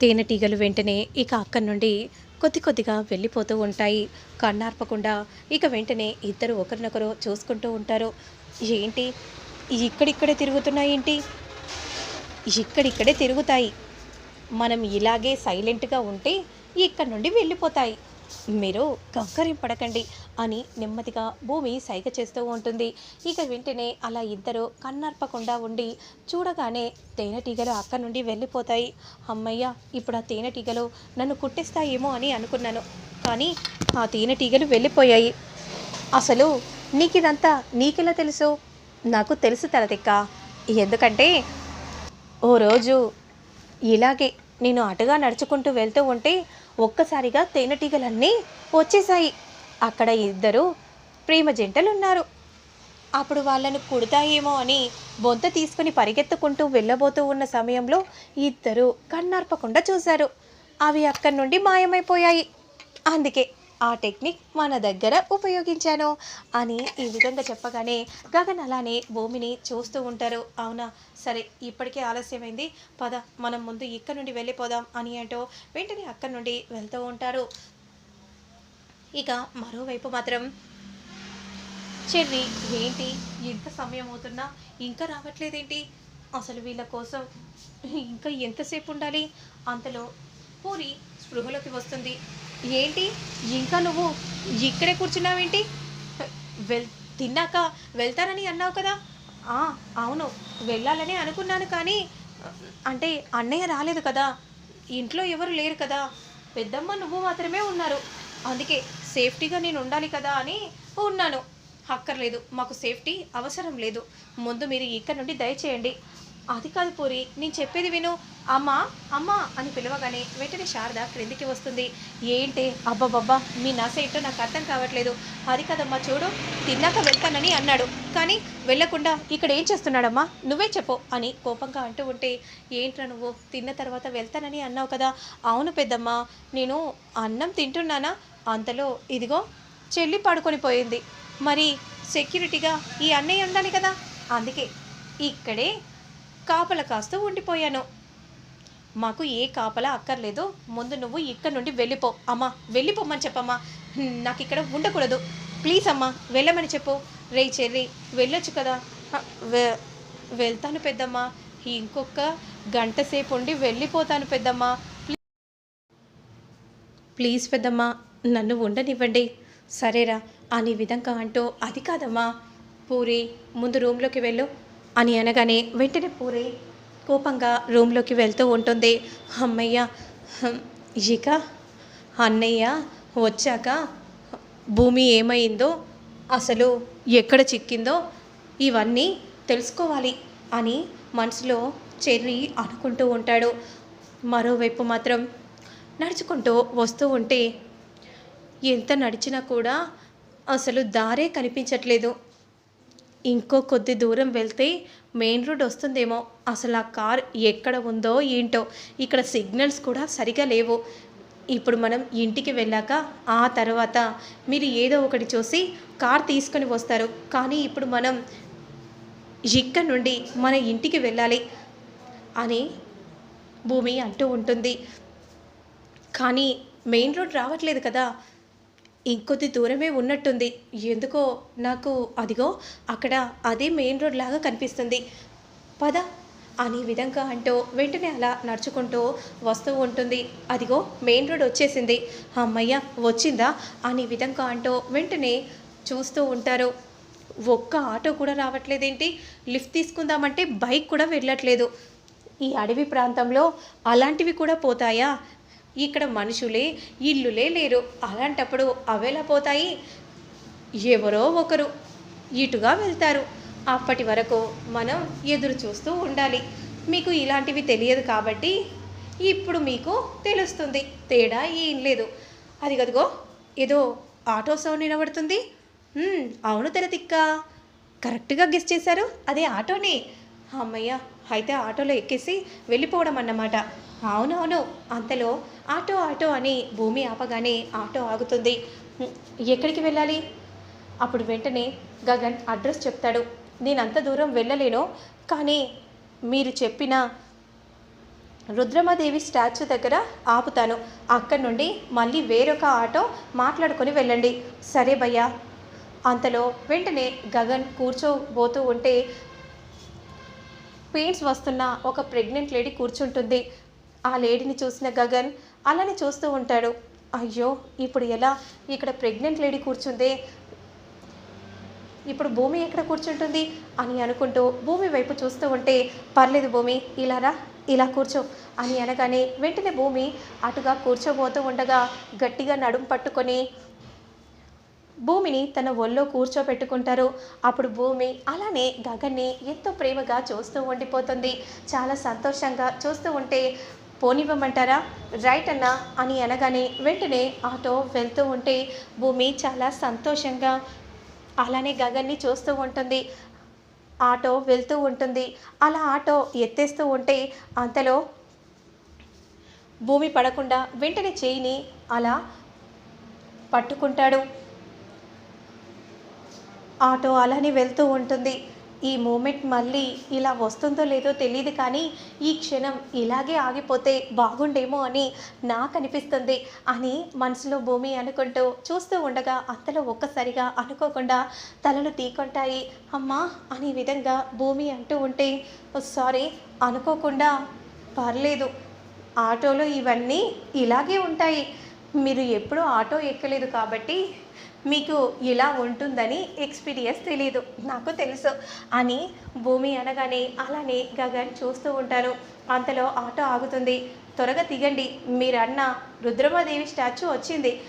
తేనెటీగలు వెంటనే ఇక అక్కడి నుండి కొద్ది కొద్దిగా వెళ్ళిపోతూ ఉంటాయి. కన్నార్పకుండా ఇక వెంటనే ఇద్దరు ఒకరినొకరు చూసుకుంటూ ఉంటారు. ఏంటి? ఇక్కడిక్కడే తిరుగుతున్నాయి ఏంటి? ఇక్కడిక్కడే తిరుగుతాయి. మనం ఇలాగే సైలెంట్గా ఉంటే ఇక్కడ నుండి వెళ్ళిపోతాయి. మీరు కంకరం పడకండి అని నెమ్మదిగా భూమి సైగ చేస్తూ ఉంటుంది. ఇక వెంటనే అలా ఇద్దరు కన్నర్పకుండా ఉండి చూడగానే తేనెటీగలు అక్కడి నుండి వెళ్ళిపోతాయి. అమ్మయ్య ఇప్పుడు ఆ తేనెటీగలు నన్ను కుట్టిస్తాయేమో అని అనుకున్నాను. కానీ ఆ తేనెటీగలు వెళ్ళిపోయాయి. అసలు నీకు ఇదంతా నీకెలా తెలుసు? నాకు తెలుసు తలదిక్క. ఎందుకంటే ఓ రోజు ఇలాగే నేను అటుగా నడుచుకుంటూ వెళ్తూ ఉంటే ఒక్కసారిగా తేనెటీగలన్నీ వచ్చేసాయి అక్కడ ఇద్దరు ప్రేమ జంటలు ఉన్నారు అప్పుడు వాళ్ళను కుడతాయేమో అని బొంత తీసుకుని పరిగెత్తుకుంటూ వెళ్ళబోతూ ఉన్న సమయంలో ఇద్దరు కన్నార్పకుండా చూశారు. అవి అక్కడి నుండి మాయమైపోయాయి. అందుకే ఆ టెక్నిక్ మన దగ్గర ఉపయోగించాను అని ఈ విధంగా చెప్పగానే గగన్ అలానే భూమిని చూస్తూ ఉంటారు. అవునా? సరే ఇప్పటికే ఆలస్యమైంది. పద మనం ముందు ఇక్కడ నుండి వెళ్ళిపోదాం అని అంటూ వెంటనే అక్కడి నుండి వెళ్తూ ఉంటారు. ఇక మరోవైపు మాత్రం చెర్రీ ఏంటి? ఎంత సమయం అవుతున్నా ఇంకా రావట్లేదేంటి? అసలు వీళ్ళ కోసం ఇంకా ఎంతసేపు ఉండాలి? అంతలో పూరి స్పృహలోకి వస్తుంది. ఏంటి? ఇంకా నువ్వు ఇక్కడే కూర్చున్నావేంటి? వెల్ తిన్నాక వెళ్తారని అన్నావు కదా? అవును. వెళ్ళాలని అనుకున్నాను కానీ అంటే అన్నయ్య రాలేదు కదా. ఇంట్లో ఎవరు లేరు కదా. పెద్దమ్మ నువ్వు మాత్రమే ఉన్నారు. అందుకే సేఫ్టీగా నేను ఉండాలి కదా అని ఉన్నాను. అక్కర్లేదు. మాకు సేఫ్టీ అవసరం లేదు. ముందు మీరు ఇక్కడ నుండి దయచేయండి. అది కాదు పూరి నేను చెప్పేది విను. అమ్మా అమ్మా అని పిలవగానే వెంటనే శారద క్రిందికి వస్తుంది. ఏంటి? అబ్బబ్బబ్బా మీ నస ఏంటో నాకు అర్థం కావట్లేదు. అది కదమ్మా చూడు తిన్నాక వెళ్తానని అన్నాడు. కానీ వెళ్ళకుండా ఇక్కడ ఏం చేస్తున్నాడమ్మా? నువ్వే చెప్పు అని కోపంగా అంటూ ఉంటే ఏంట్రా నువ్వు? తిన్న తర్వాత వెళ్తానని అన్నావు కదా. అవును పెద్దమ్మ నేను అన్నం తింటున్నానా? అంతలో ఇదిగో చెల్లి పడుకొని పోయింది. మరి సెక్యూరిటీగా ఈ అన్నయ్య ఉండాలి కదా? అందుకే ఇక్కడే కాపల కాస్తూ ఉండిపోయాను. మాకు ఏ కాపలా అక్కర్లేదు ముందు నువ్వు ఇక్కడ నుండి వెళ్ళిపో. అమ్మా వెళ్ళిపోమ్మని చెప్పమ్మా. నాకు ఇక్కడ ఉండకూడదు. ప్లీజ్ అమ్మా వెళ్ళమని చెప్పు. రే చెర్రీ వెళ్ళొచ్చు కదా. వెళ్తాను పెద్దమ్మా. ఇంకొక గంట సేపు ఉండి వెళ్ళిపోతాను పెద్దమ్మా. ప్లీజ్ పెద్దమ్మా నన్ను ఉండనివ్వండి. సరేరా అని విధంగా అంటూ అది కాదమ్మా. పూరి ముందు రూమ్లోకి వెళ్ళు. అని అనగానే వెంటనే పూరి కోపంగా రూమ్లోకి వెళ్తూ ఉంటుంది. అమ్మయ్య ఇక అన్నయ్య వచ్చాక భూమి ఏమైందో అసలు ఎక్కడ చిక్కిందో ఇవన్నీ తెలుసుకోవాలి అని మనసులో చెర్రి అనుకుంటూ ఉంటాడు. మరోవైపు మాత్రం నడుచుకుంటూ వస్తూ ఉంటే ఎంత నడిచినా కూడా అసలు దారే కనిపించట్లేదు. ఇంకో కొద్ది దూరం వెళ్తే మెయిన్ రోడ్ వస్తుందేమో. అసలు ఆ కార్ ఎక్కడ ఉందో ఏంటో. ఇక్కడ సిగ్నల్స్ కూడా సరిగా లేవు. ఇప్పుడు మనం ఇంటికి వెళ్ళాక ఆ తర్వాత మీరు ఏదో ఒకటి చూసి కార్ తీసుకొని వస్తారు. కానీ ఇప్పుడు మనం ఇక్కడ నుండి మన ఇంటికి వెళ్ళాలి అని భూమి అంటూ ఉంటుంది. కానీ మెయిన్ రోడ్ రావట్లేదు కదా. ఇంకొద్ది దూరమే ఉన్నట్టుంది. ఎందుకో నాకు అదిగో అక్కడ అదే మెయిన్ రోడ్ లాగా కనిపిస్తుంది. పద అనే విధంగా అంటూ వెంటనే అలా నడుచుకుంటూ వస్తూ ఉంటుంది. అదిగో మెయిన్ రోడ్ వచ్చేసింది. అమ్మయ్య వచ్చిందా? అనే విధంగా అంటూ వెంటనే చూస్తూ ఉంటారు. ఒక్క ఆటో కూడా రావట్లేదేంటి? లిఫ్ట్ తీసుకుందామంటే బైక్ కూడా వెళ్ళట్లేదు. ఈ అడవి ప్రాంతంలో అలాంటివి కూడా పోతాయా? ఇక్కడ మనుషులే ఇల్లులే లేరు. అలాంటప్పుడు అవేలా పోతాయి? ఎవరో ఒకరు ఇటుగా వెళ్తారు. అప్పటి వరకు మనం ఎదురు చూస్తూ ఉండాలి. మీకు ఇలాంటివి తెలియదు కాబట్టి ఇప్పుడు మీకు తెలుస్తుంది. తేడా ఏం లేదు. అది కదుగో ఏదో ఆటో సౌండ్ వినబడుతుంది. అవును తెరతిక్క. కరెక్ట్గా గెస్ చేశారు. అదే ఆటోనే. అమ్మయ్య అయితే ఆటోలో ఎక్కేసి వెళ్ళిపోవడం అన్నమాట. అవునవును అంతలో ఆటో ఆటో అని భూమి ఆపగానే ఆటో ఆగుతుంది. ఎక్కడికి వెళ్ళాలి? అప్పుడు వెంటనే గగన్ అడ్రస్ చెప్తాడు. నేను అంత దూరం వెళ్ళలేను కానీ మీరు చెప్పిన రుద్రమదేవి స్టాచ్యూ దగ్గర ఆపుతాను. అక్కడి నుండి మళ్ళీ వేరొక ఆటో మాట్లాడుకొని వెళ్ళండి. సరే భయ్యా. అంతలో వెంటనే గగన్ కూర్చోబోతూ ఉంటే పెయిన్స్ వస్తున్న ఒక ప్రెగ్నెంట్ లేడీ కూర్చుంటుంది. ఆ లేడీని చూసిన గగన్ అలానే చూస్తూ ఉంటాడు. అయ్యో ఇప్పుడు ఎలా? ఇక్కడ ప్రెగ్నెంట్ లేడీ కూర్చుందే. ఇప్పుడు భూమి ఎక్కడ కూర్చుంటుంది అని అనుకుంటూ భూమి వైపు చూస్తూ ఉంటే పర్లేదు భూమి ఇలారా ఇలా కూర్చో అని అనగానే వెంటనే భూమి అటుగా కూర్చోబోతూ ఉండగా గట్టిగా నడుం పట్టుకొని భూమిని తన ఒళ్ళో కూర్చోబెట్టుకుంటారు అప్పుడు భూమి అలానే గగన్ని ఎంతో ప్రేమగా చూస్తూ ఉండిపోతుంది. చాలా సంతోషంగా చూస్తూ ఉంటే పోనివ్వమంటారా? రైట్ అన్నా అని అనగానే వెంటనే ఆటో వెళ్తూ ఉంటే భూమి చాలా సంతోషంగా అలానే గగన్ని చూస్తూ ఉంటుంది. ఆటో వెళ్తూ ఉంటుంది. అలా ఆటో ఎత్తేస్తూ ఉంటే అంతలో భూమి పడకుండా వెంటనే చేయిని అలా పట్టుకుంటాడు. ఆటో అలానే వెళ్తూ ఉంటుంది. ఈ మూమెంట్ మళ్ళీ ఇలా వస్తుందో లేదో తెలియదు కానీ ఈ క్షణం ఇలాగే ఆగిపోతే బాగుండేమో అని నాకు అనిపిస్తుంది అని మనసులో భూమి అనుకుంటూ చూస్తూ ఉండగా అంతలో ఒక్కసారిగా అనుకోకుండా తలలు తీకొంటాయి అమ్మా అనే విధంగా భూమి అంటూ ఉంటే సారీ అనుకోకుండా పర్లేదు. ఆటోలో ఇవన్నీ ఇలాగే ఉంటాయి. మీరు ఎప్పుడూ ఆటో ఎక్కలేదు కాబట్టి మీకు ఇలా ఉంటుందని ఎక్స్పీరియన్స్ తెలియదు నాకు తెలుసు. అని భూమి అనగానే అలానే గగన్ చూస్తూ ఉంటారు. అంతలో ఆటో ఆగుతుంది. త్వరగా దిగండి. మీరు అన్న రుద్రమాదేవి స్టాచ్యూ వచ్చింది.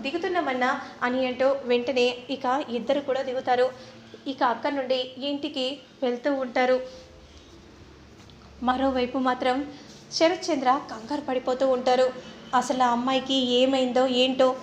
దిగుతున్నామన్నా అని అంటూ వెంటనే ఇక ఇద్దరు కూడా దిగుతారు. ఇక అక్కడి నుండి ఇంటికి వెళ్తూ ఉంటారు. మరోవైపు మాత్రం శరత్ చంద్ర కంగారు పడిపోతూ ఉంటారు. అసలు ఆ అమ్మాయికి ఏమైందో ఏంటో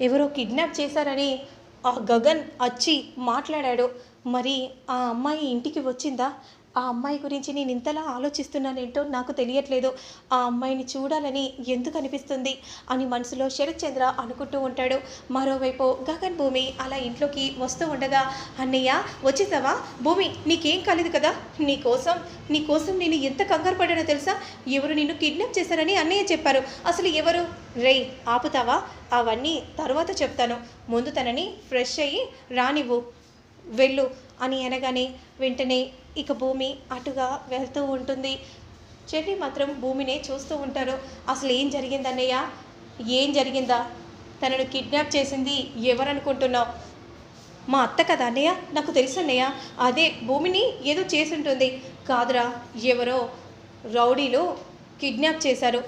ఎవరో కిడ్నాప్ చేశారని ఆ గగన్ వచ్చి మాట్లాడాడు. మరి ఆ అమ్మాయి ఇంటికి వచ్చిందా? ఆ అమ్మాయి గురించి నేను ఇంతలా ఆలోచిస్తున్నానేంటో నాకు తెలియట్లేదు. ఆ అమ్మాయిని చూడాలని ఎందుకు అనిపిస్తుంది అని మనసులో శరత్ చంద్ర అనుకుంటూ ఉంటాడు. మరోవైపు గగన్ భూమి అలా ఇంట్లోకి వస్తూ ఉండగా అన్నయ్య వచ్చేసావా? భూమి నీకేం కాలేదు కదా? నీకోసం నీకోసం నేను ఎంత కంగారు పడ్డానో తెలుసా? ఎవరు నిన్ను కిడ్నాప్ చేశారని అన్నయ్య చెప్పారు. అసలు ఎవరు? రేయ్ ఆపుతావా? అవన్నీ తర్వాత చెప్తాను. ముందు తనని ఫ్రెష్ అయ్యి రానివ్వు. వెళ్ళు అని అనగానే వెంటనే ఇక భూమి అటుగా వెళ్తూ ఉంటుంది. చెర్రీ మాత్రం భూమినే చూస్తూ ఉంటారు. అసలు ఏం జరిగింది అన్నయ్య? ఏం జరిగిందా? తనను కిడ్నాప్ చేసింది ఎవరనుకుంటున్నావు? మా అత్త కదా అన్నయ్య? నాకు తెలుసు అన్నయ్య. అదే భూమిని ఏదో చేసి ఉంటుంది. కాదురా ఎవరో రౌడీలు కిడ్నాప్ చేశారు.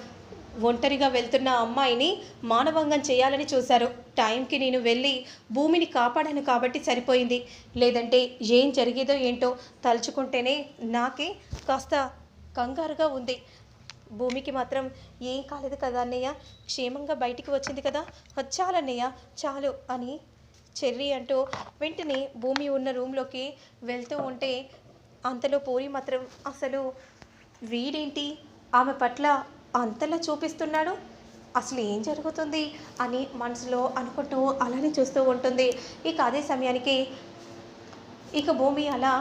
ఒంటరిగా వెళ్తున్న అమ్మాయిని మానవంగం చేయాలని చూశారు. టైంకి నేను వెళ్ళి భూమిని కాపాడాను కాబట్టి సరిపోయింది. లేదంటే ఏం జరిగేదో ఏంటో తలుచుకుంటేనే నాకే కాస్త కంగారుగా ఉంది. భూమికి మాత్రం ఏం కాలేదు కదా అన్నయ్య? క్షేమంగా బయటికి వచ్చింది కదా? చాలన్నయ్య చాలు అని చెర్రీ అంటూ వెంటనే భూమి ఉన్న రూమ్లోకి వెళ్తూ ఉంటే అంతలో పూరి మాత్రం అసలు వీడేంటి? ఆమె పట్ల అంతలా చూపిస్తున్నాడు. అసలు ఏం జరుగుతుంది అని మనసులో అనుకుంటూ అలానే చూస్తూ ఉంటుంది. ఇక అదే సమయానికి ఇక భూమి అలా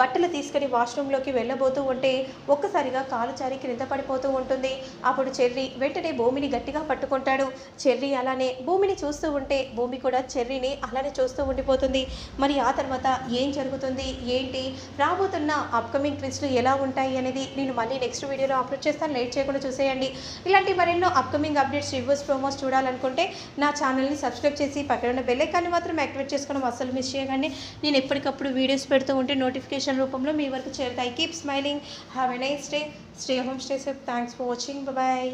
బట్టలు తీసుకుని వాష్రూమ్లోకి వెళ్ళబోతూ ఉంటే ఒక్కసారిగా కాలు జారి క్రింద పడిపోతూ ఉంటుంది. అప్పుడు చెర్రీ వెంటనే భూమిని గట్టిగా పట్టుకుంటాడు. చెర్రీ అలానే భూమిని చూస్తూ ఉంటే భూమి కూడా చెర్రీని అలానే చూస్తూ ఉండిపోతుంది. మరి ఆ తర్వాత ఏం జరుగుతుంది? ఏంటి? రాబోతున్న అప్కమింగ్ ట్విస్ట్లు ఎలా ఉంటాయి అనేది నేను మళ్ళీ నెక్స్ట్ వీడియోలో అప్లోడ్ చేస్తాను. లేట్ చేయకుండా చూసేయండి. ఇలాంటి మరెన్నో అప్కమింగ్ అప్డేట్స్ రివ్యూస్ ప్రోమోస్ చూడాలనుకుంటే నా ఛానల్ని సబ్స్క్రైబ్ చేసి పక్కన ఉన్న బెల్ మాత్రం యాక్టివేట్ చేసుకోవడం అసలు మిస్ చేయకండి. నేను ఎప్పటికప్పుడు వీడియోస్ పెడుతూ ఉంటే నోటిఫికేషన్ రూపంలో మీ వరకు చేరుతాయి. Keep smiling have a nice day stay home stay safe thanks for watching bye